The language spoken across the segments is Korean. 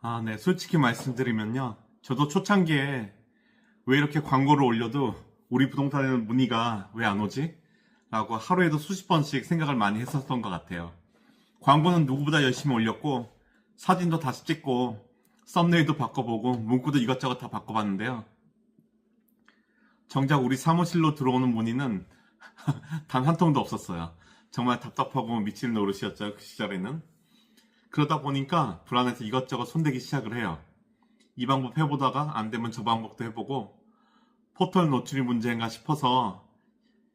아, 네. 솔직히 말씀드리면요. 저도 초창기에 왜 이렇게 광고를 올려도 우리 부동산에는 문의가 왜 안 오지? 라고 하루에도 수십 번씩 생각을 많이 했었던 것 같아요. 광고는 누구보다 열심히 올렸고, 사진도 다시 찍고, 썸네일도 바꿔보고, 문구도 이것저것 다 바꿔봤는데요. 정작 우리 사무실로 들어오는 문의는 단 한 통도 없었어요. 정말 답답하고 미치는 노릇이었죠. 그 시절에는. 그러다 보니까 불안해서 이것저것 손대기 시작을 해요. 이 방법 해보다가 안 되면 저 방법도 해보고 포털 노출이 문제인가 싶어서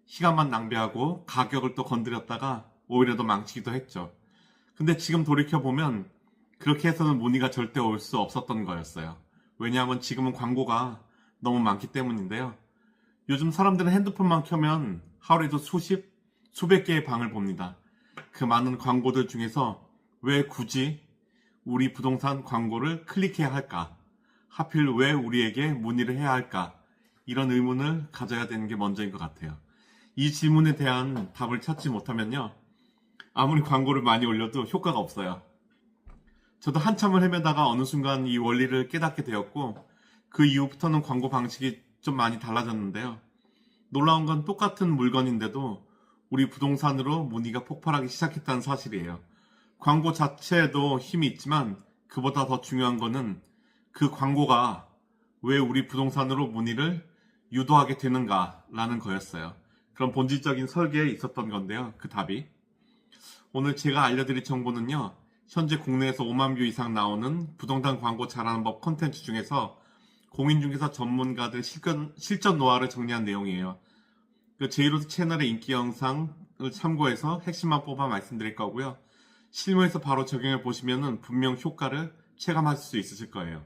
시간만 낭비하고 가격을 또 건드렸다가 오히려 더 망치기도 했죠. 근데 지금 돌이켜보면 그렇게 해서는 문의가 절대 올 수 없었던 거였어요. 왜냐하면 지금은 광고가 너무 많기 때문인데요. 요즘 사람들은 핸드폰만 켜면 하루에도 수십, 수백 개의 방을 봅니다. 그 많은 광고들 중에서 왜 굳이 우리 부동산 광고를 클릭해야 할까? 하필 왜 우리에게 문의를 해야 할까? 이런 의문을 가져야 되는 게 먼저인 것 같아요. 이 질문에 대한 답을 찾지 못하면요. 아무리 광고를 많이 올려도 효과가 없어요. 저도 한참을 헤매다가 어느 순간 이 원리를 깨닫게 되었고, 그 이후부터는 광고 방식이 좀 많이 달라졌는데요. 놀라운 건 똑같은 물건인데도 우리 부동산으로 문의가 폭발하기 시작했다는 사실이에요. 광고 자체에도 힘이 있지만 그보다 더 중요한 거는 그 광고가 왜 우리 부동산으로 문의를 유도하게 되는가라는 거였어요. 그런 본질적인 설계에 있었던 건데요. 그 답이. 오늘 제가 알려드릴 정보는요. 현재 국내에서 5만 뷰 이상 나오는 부동산 광고 잘하는 법 컨텐츠 중에서 공인중개사 전문가들 실전, 실전 노하를 정리한 내용이에요. 그 제이로드 채널의 인기 영상을 참고해서 핵심만 뽑아 말씀드릴 거고요. 실무에서 바로 적용해 보시면 분명 효과를 체감하실 수 있으실 거예요.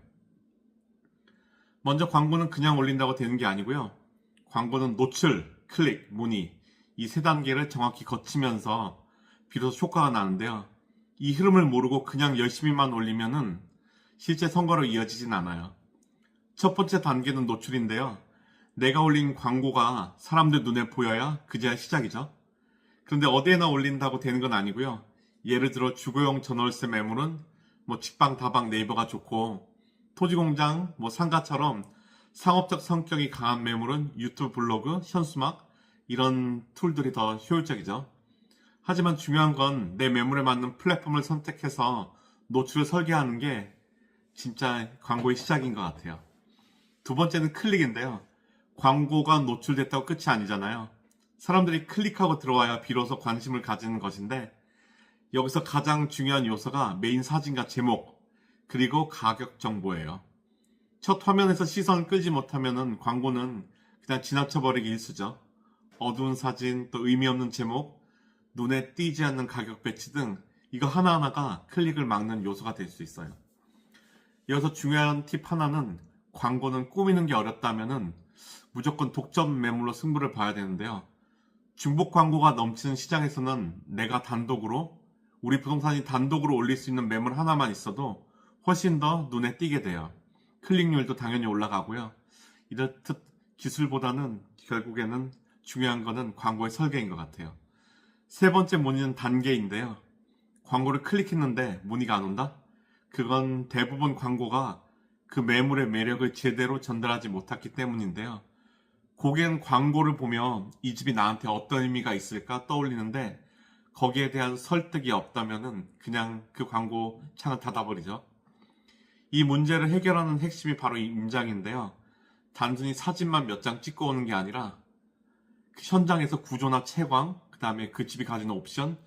먼저 광고는 그냥 올린다고 되는 게 아니고요. 광고는 노출, 클릭, 문의 이 세 단계를 정확히 거치면서 비로소 효과가 나는데요. 이 흐름을 모르고 그냥 열심히만 올리면은 실제 선거로 이어지진 않아요. 첫 번째 단계는 노출인데요. 내가 올린 광고가 사람들 눈에 보여야 그제야 시작이죠. 그런데 어디에나 올린다고 되는 건 아니고요. 예를 들어 주거용 전월세 매물은 뭐 직방, 다방, 네이버가 좋고 토지공장, 뭐 상가처럼 상업적 성격이 강한 매물은 유튜브 블로그, 현수막 이런 툴들이 더 효율적이죠. 하지만 중요한 건 내 매물에 맞는 플랫폼을 선택해서 노출을 설계하는 게 진짜 광고의 시작인 것 같아요. 두 번째는 클릭인데요. 광고가 노출됐다고 끝이 아니잖아요. 사람들이 클릭하고 들어와야 비로소 관심을 가지는 것인데 여기서 가장 중요한 요소가 메인 사진과 제목 그리고 가격 정보예요. 첫 화면에서 시선 끌지 못하면은 광고는 그냥 지나쳐버리기 일수죠. 어두운 사진, 또 의미 없는 제목, 눈에 띄지 않는 가격 배치 등 이거 하나하나가 클릭을 막는 요소가 될 수 있어요. 이어서 중요한 팁 하나는 광고는 꾸미는 게 어렵다면은 무조건 독점 매물로 승부를 봐야 되는데요. 중복 광고가 넘치는 시장에서는 내가 단독으로 우리 부동산이 단독으로 올릴 수 있는 매물 하나만 있어도 훨씬 더 눈에 띄게 돼요. 클릭률도 당연히 올라가고요. 이렇듯 기술보다는 결국에는 중요한 거는 광고의 설계인 것 같아요. 세 번째 문의는 단계인데요. 광고를 클릭했는데 문의가 안 온다? 그건 대부분 광고가 그 매물의 매력을 제대로 전달하지 못했기 때문인데요. 고객은 광고를 보며 이 집이 나한테 어떤 의미가 있을까 떠올리는데 거기에 대한 설득이 없다면은 그냥 그 광고 창을 닫아버리죠. 이 문제를 해결하는 핵심이 바로 이 임장인데요. 단순히 사진만 몇 장 찍고 오는 게 아니라 그 현장에서 구조나 채광, 그 다음에 그 집이 가지는 옵션,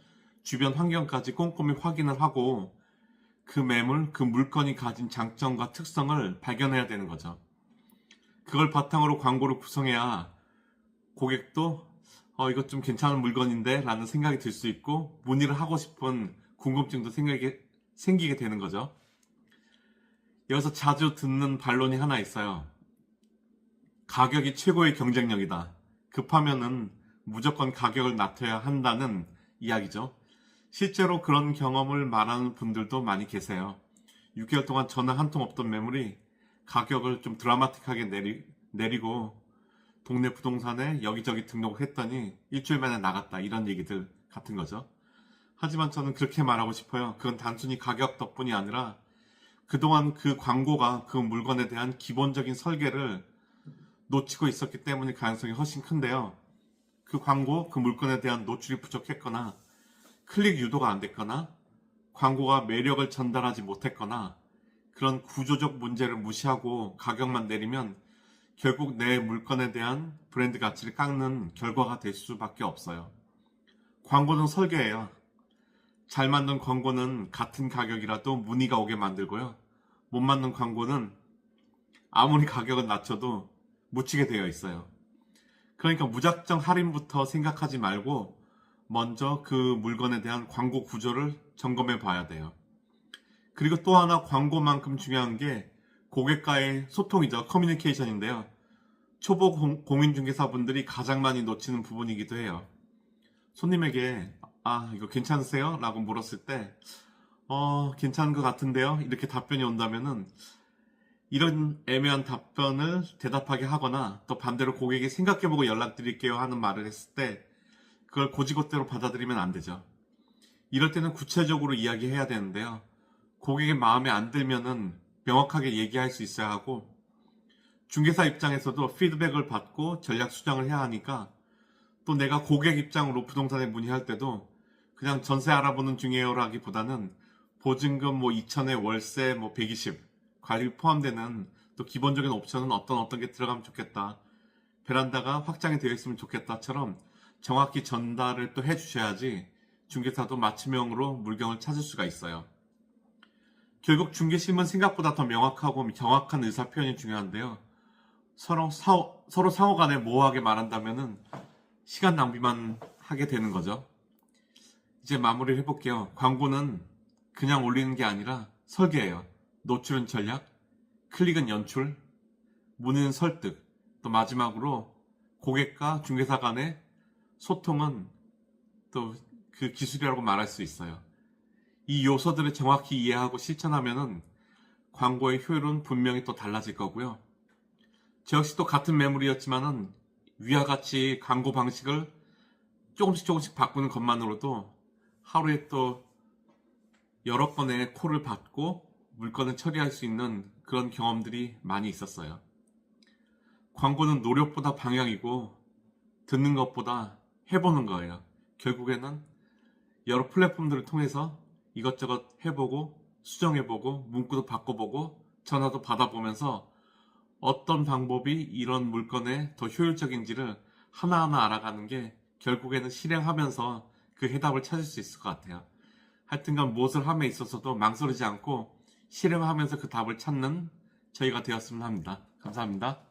주변 환경까지 꼼꼼히 확인을 하고 그 매물, 그 물건이 가진 장점과 특성을 발견해야 되는 거죠. 그걸 바탕으로 광고를 구성해야 고객도 어, 이것 좀 괜찮은 물건인데 라는 생각이 들 수 있고 문의를 하고 싶은 궁금증도 생각이, 생기게 되는 거죠. 여기서 자주 듣는 반론이 하나 있어요. 가격이 최고의 경쟁력이다. 급하면은 무조건 가격을 낮춰야 한다는 이야기죠. 실제로 그런 경험을 말하는 분들도 많이 계세요. 6개월 동안 전화 한 통 없던 매물이 가격을 좀 드라마틱하게 내리, 내리고 동네 부동산에 여기저기 등록했더니 일주일 만에 나갔다 이런 얘기들 같은 거죠. 하지만 저는 그렇게 말하고 싶어요. 그건 단순히 가격 덕분이 아니라 그동안 그 광고가 그 물건에 대한 기본적인 설계를 놓치고 있었기 때문에 가능성이 훨씬 큰데요. 그 광고, 그 물건에 대한 노출이 부족했거나 클릭 유도가 안 됐거나 광고가 매력을 전달하지 못했거나 그런 구조적 문제를 무시하고 가격만 내리면 결국 내 물건에 대한 브랜드 가치를 깎는 결과가 될 수밖에 없어요. 광고는 설계예요. 잘 만든 광고는 같은 가격이라도 문의가 오게 만들고요. 못 만든 광고는 아무리 가격을 낮춰도 묻히게 되어 있어요. 그러니까 무작정 할인부터 생각하지 말고 먼저 그 물건에 대한 광고 구조를 점검해 봐야 돼요. 그리고 또 하나 광고만큼 중요한 게 고객과의 소통이죠. 커뮤니케이션인데요. 초보 공- 공인중개사분들이 가장 많이 놓치는 부분이기도 해요. 손님에게 아 이거 괜찮으세요? 라고 물었을 때 어, 괜찮은 것 같은데요? 이렇게 답변이 온다면은 이런 애매한 답변을 대답하게 하거나 또 반대로 고객이 생각해보고 연락드릴게요 하는 말을 했을 때 그걸 고지고대로 받아들이면 안 되죠. 이럴 때는 구체적으로 이야기해야 되는데요. 고객의 마음에 안 들면은 명확하게 얘기할 수 있어야 하고 중개사 입장에서도 피드백을 받고 전략 수정을 해야 하니까 또 내가 고객 입장으로 부동산에 문의할 때도 그냥 전세 알아보는 중이에요라기보다는 보증금 뭐 2천에 월세 뭐 120, 관리 포함되는 또 기본적인 옵션은 어떤 어떤 게 들어가면 좋겠다. 베란다가 확장이 되어 있으면 좋겠다처럼 정확히 전달을 또 해주셔야지 중개사도 맞춤형으로 물건을 찾을 수가 있어요. 결국 중개심은 생각보다 더 명확하고 정확한 의사 표현이 중요한데요. 서로 사오, 서로 상호 간에 모호하게 말한다면은 시간 낭비만 하게 되는 거죠. 이제 마무리를 해볼게요. 광고는 그냥 올리는 게 아니라 설계예요. 노출은 전략, 클릭은 연출, 문의는 설득, 또 마지막으로 고객과 중개사 간의 소통은 또 그 기술이라고 말할 수 있어요. 이 요소들을 정확히 이해하고 실천하면은 광고의 효율은 분명히 또 달라질 거고요. 저 역시 또 같은 매물이었지만은 위와 같이 광고 방식을 조금씩 조금씩 바꾸는 것만으로도 하루에 또 여러 건의 콜을 받고 물건을 처리할 수 있는 그런 경험들이 많이 있었어요. 광고는 노력보다 방향이고 듣는 것보다 해보는 거예요. 결국에는 여러 플랫폼들을 통해서 이것저것 해보고 수정해보고 문구도 바꿔보고 전화도 받아보면서 어떤 방법이 이런 물건에 더 효율적인지를 하나하나 알아가는 게 결국에는 실행하면서 그 해답을 찾을 수 있을 것 같아요. 하여튼간 무엇을 함에 있어서도 망설이지 않고 실행하면서 그 답을 찾는 저희가 되었으면 합니다. 감사합니다.